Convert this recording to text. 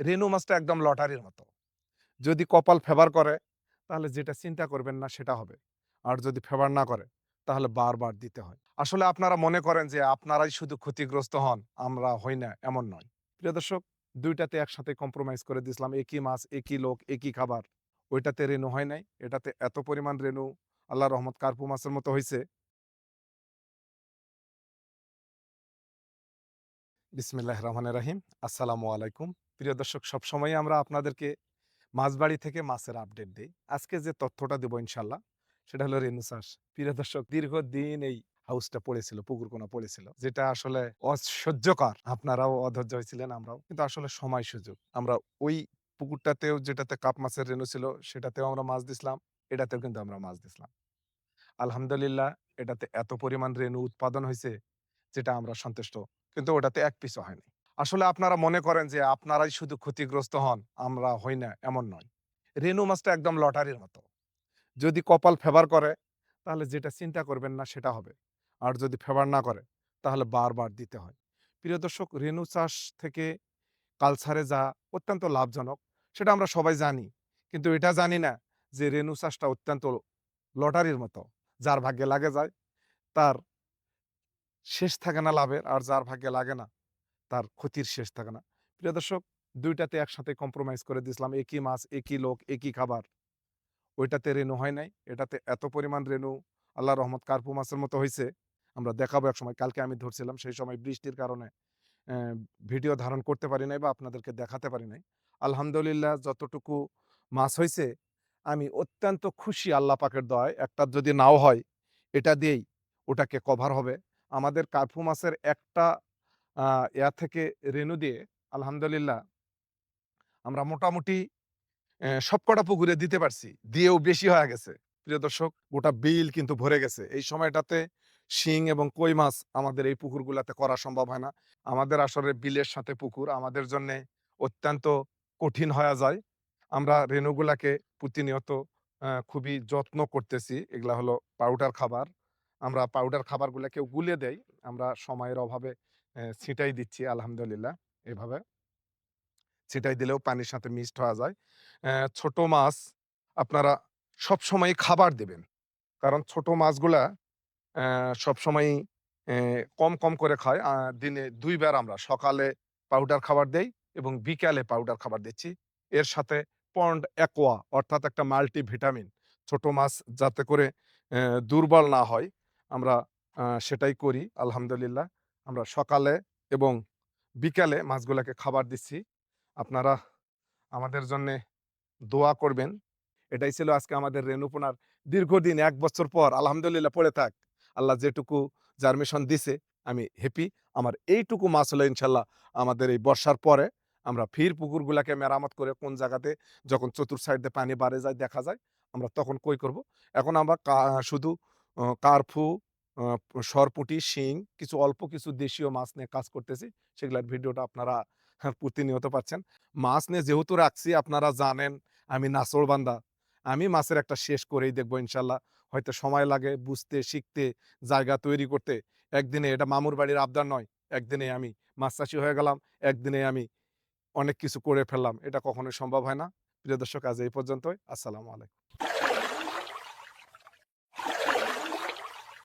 রেনু মাছটা একদম লটারির মতো। যদি কপাল ফেভার করে, তাহলে যেটা চিন্তা করবেন না, সেটা হবে। আর যদি ফেভার না করে, তাহলে বারবার দিতে হয়। আসলে আপনারা মনে করেন যে আপনারাই শুধু ক্ষতিগ্রস্ত হন, আমরা হই না, এমন নয়। প্রিয় দর্শক, দুইটাতে একসাথে কম্প্রোমাইজ করে দিয়েছিলাম। একই মাছ, একই লোক, একই খাবার। ওইটাতে রেনু হয় নাই, এটাতে এত পরিমাণ রেনু, আল্লাহ রহমত কার্পু মাছের মতো হয়েছে বিসমিল্লাহ রহমান রাহিম। আসসালামু আলাইকুম। প্রিয় দর্শক সবসময় আমরা আপনাদেরকে মাছবাড়ি থেকে মাছের আপডেট দিই। আজকে যে তথ্যটা দেবো ইনশাল্লাহ, সেটা হলো রেনু চাষ প্রিয় দর্শক, দীর্ঘদিন এই হাউসটা পড়েছিল পুকুরকোনা পড়েছিল, যেটা আসলে অসহ্যকর। আপনারাও অধৈর্য হয়েছিলেন, আমরাও। কিন্তু আসলে সময় সুযোগ। আমরা ওই পুকুরটাতেও যেটাতে কাপ মাছের রেনু ছিল, সেটাতেও আমরা মাছ দিছিলাম, এটাতেও কিন্তু আমরা মাছ দিছিলাম। আলহামদুলিল্লাহ, এটাতে এত পরিমাণ রেনু উৎপাদন হয়েছে, যেটা আমরা সন্তুষ্ট। কিন্তু ওটাতে এক পিসও হয়নি। আসলে আপনারা মনে করেন যে আপনারাই শুধু ক্ষতিগ্রস্ত হন, আমরা হই না, এমন নয়। রেনু মাছটা একদম লটারির মতো। যদি কপাল ফেভার করে, তাহলে যেটা চিন্তা করবেন না সেটা হবে। আর যদি ফেভার না করে, তাহলে বারবার দিতে হয়। প্রিয় দর্শক রেনু চাষ থেকে কালচারে যা অত্যন্ত লাভজনক, সেটা আমরা সবাই জানি। কিন্তু এটা জানি না যে রেনু চাষটা অত্যন্ত লটারির মতো। যার ভাগ্যে লাগে যায়, তার শেষ থাকে না লাভের, আর যার ভাগ্যে লাগে না তার ক্ষতির শেষ থাকে না। প্রিয় দর্শক, দুইটাতে একসাথে কম্প্রোমাইজ করে দিয়েছিলাম। একই মাছ, একই লোক, একই খাবার। ওইটাতে রেনু হয় নাই। এটাতে এত পরিমাণ রেনু আল্লাহ রহমত কার্পু মাছের মতো হয়েছে আমরা দেখাবো এক সময়। কালকে আমি ধরছিলাম, সেই সময় বৃষ্টির কারণে ভিডিও ধারণ করতে পারি নাই বা আপনাদেরকে দেখাতে পারি নাই। আলহামদুলিল্লাহ, যতটুকু মাছ হয়েছে আমি অত্যন্ত খুশি আল্লাহ পাকের দয় একটা যদি নাও হয়, এটা দিয়েই ওটাকে কভার হবে। আমাদের কার্পু মাছের একটা ইয়া থেকে রেনু দিয়ে আলহামদুলিল্লাহ আমরা মোটামুটি সবকটা পুকুরে দিতে পারছি। দিয়েও বেশি হয়ে গেছে। প্রিয় দর্শক, গোটা বিল কিন্তু ভরে গেছে। এই সময়টাতে শিং এবং কই মাছ আমাদের এই পুকুরগুলাতে করা সম্ভব হয় না। আমাদের আসলে বিলের সাথে পুকুর আমাদের জন্য অত্যন্ত কঠিন হয়ে যায়। আমরা রেনুগুলাকে প্রতিনিয়ত খুবই যত্ন করতেছি। এগুলা হলো পাউডার খাবার আমরা পাউডার খাবারগুলাকে গুলে দেই আমরা সময়ের অভাবে ছিটাই দিচ্ছি, আলহামদুলিল্লাহ, এভাবে। ছিটাই দিলেও পানির সাথে মিক্সড হওয়া যায়। ছোট মাছ আপনারা সব সময় খাবার দেবেন। কারণ ছোট মাছগুলা সব সময় কম কম করে খায়। দিনে দুইবার আমরা সকালে পাউডার খাবার দেই এবং বিকালে পাউডার খাবার দিচ্ছি। এর সাথে পন্ড অ্যাকোয়া অর্থাৎ একটা মাল্টি ভিটামিন ছোট মাছ যাতে করে দুর্বল না হয়। আমরা সেটাই করি, আলহামদুলিল্লাহ। আমরা সকালে এবং বিকালে মাছগুলাকে খাবার দিচ্ছি। আপনারা আমাদের জন্যে দোয়া করবেন। এটাই ছিল আজকে আমাদের রেণুপোনার দীর্ঘদিন, এক বছর পর। আলহামদুলিল্লাহ, পড়ে থাক। আল্লাহ যেটুকু জার্মিশন দিছে, আমি হ্যাপি আমার এইটুকু মাছ হলো ইনশাল্লাহ আমাদের এই বর্ষার পরে আমরা ফির পুকুরগুলাকে মেরামত করে কোন জায়গাতে যখন চতুর সাইড পানি বাড়ে যায়, দেখা যায়, আমরা তখন কই করব? এখন আমরা শুধু কার্ফু সরপুটি শিং কিছু অল্প কিছু দেশীয় মাছ নিয়ে কাজ করতেছি। সেগুলোর ভিডিওটা আপনারা হ্যাঁ, প্রতিনিয়ত পাচ্ছেন। মাছ নিয়ে যেহেতু রাখছি আপনারা জানেন আমি নাচড় বান্দা। আমি মাছের একটা শেষ করেই দেখব ইনশাল্লাহ। হয়তো সময় লাগে বুঝতে শিখতে জায়গা তৈরি করতে। একদিনে এটা মামুর বাড়ির আবদার নয়। একদিনে আমি মাছ চাষি হয়ে গেলাম একদিনে আমি অনেক কিছু করে ফেললাম। এটা কখনোই সম্ভব হয় না। প্রিয় দর্শক আজ এই পর্যন্তই। আসসালামু আলাইকুম।